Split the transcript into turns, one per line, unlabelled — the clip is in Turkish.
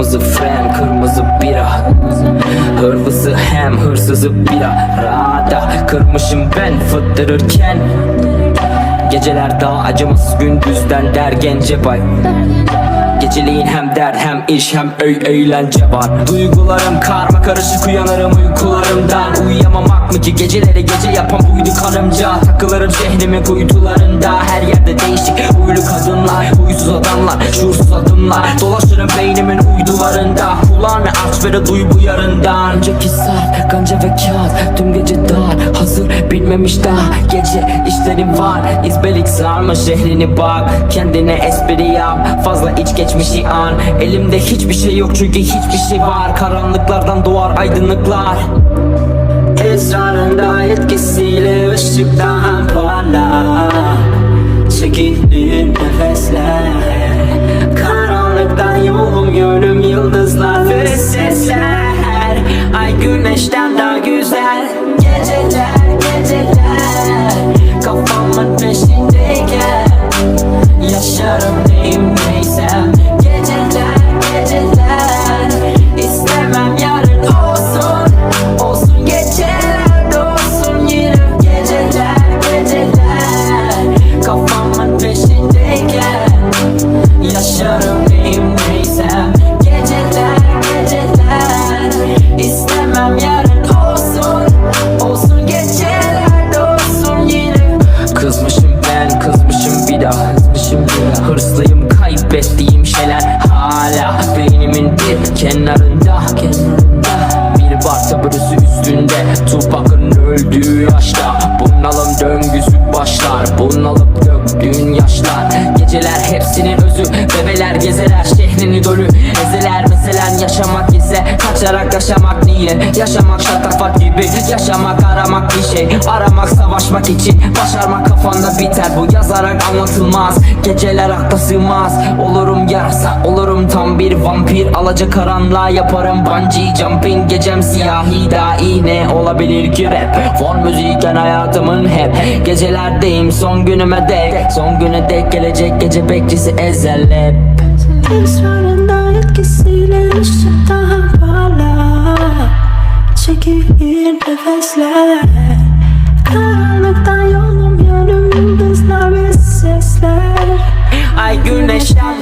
Kırmızı fren kırmızı bira. Hırlısı hem hırsızı bira. Rada kırmışım ben fıttırırken. Geceler daha acımasız gündüzden der gence bay Geceliğin hem dert hem iş hem öy eğlence var. Duygularım karma karışık uyanırım uykularımdan. Uyuyamamak mı ki? Geceleri gece yapan buydu karımca. Takılırım şehrimin kuytularında. Her yerde değişik huylu kadınlar Adamlar, şuursuz adımlar. Dolaşırım beynimin uydularında Kulağını aç ve de duy bu yarından Önceki saat, ganca ve kağıt. Tüm gece dar, hazır bilmemiş daha. Gece işlerim var, izbelik sarma şehrini bak. Kendine espri yap, fazla iç geçmişi an. Elimde hiçbir şey yok çünkü hiçbir şey var. Karanlıklardan doğar aydınlıklar. Esrarında etkisiyle ışıktan parlar. Çekilir yıldızlar ve sesler. Ay güneşten daha güzel. Geceler geceler. Kafamın peşindeyken Yaşarım neyim neysem İstemem yarın olsun. Olsun geceler olsun yine. Kızmışım ben kızmışım bir daha Kızmışım daha. Hırslıyım kaybettiğim şeyler Hala beynimin bir kenarında Kenarında. Bir bar taburusu üstünde. Tupac'ın öldüğü yaşta. Bunalım döngüsü başlar. Bunalıp döktüğün yaşlar. Geceler hepsinin özü. Bebeler gezeler şehrini dölü Ezeler meselen yaşamak ise Kaçarak yaşamak niye Yaşamak şatafat gibi. Yaşamak aramak bir şey. Aramak savaşmak için Başarmak kafanda biter. Bu yazarak anlatılmaz. Geceler akla sığmaz. Olurum yarasa Olurum tam bir vampir. Alaca karanlığa yaparım bungee jumping. Gecem siyahi dahi ne olabilir ki rap? Fon müzikken hayatımın hep Gecelerdeyim. Son günüme dek Son güne dek gelecek gece bekçisi ezel hep
Esrarında etkisiyle ışık daha parlar hevesler Karanlıktan yolum yönüm yıldızlar ve sesler. Ay güneş ya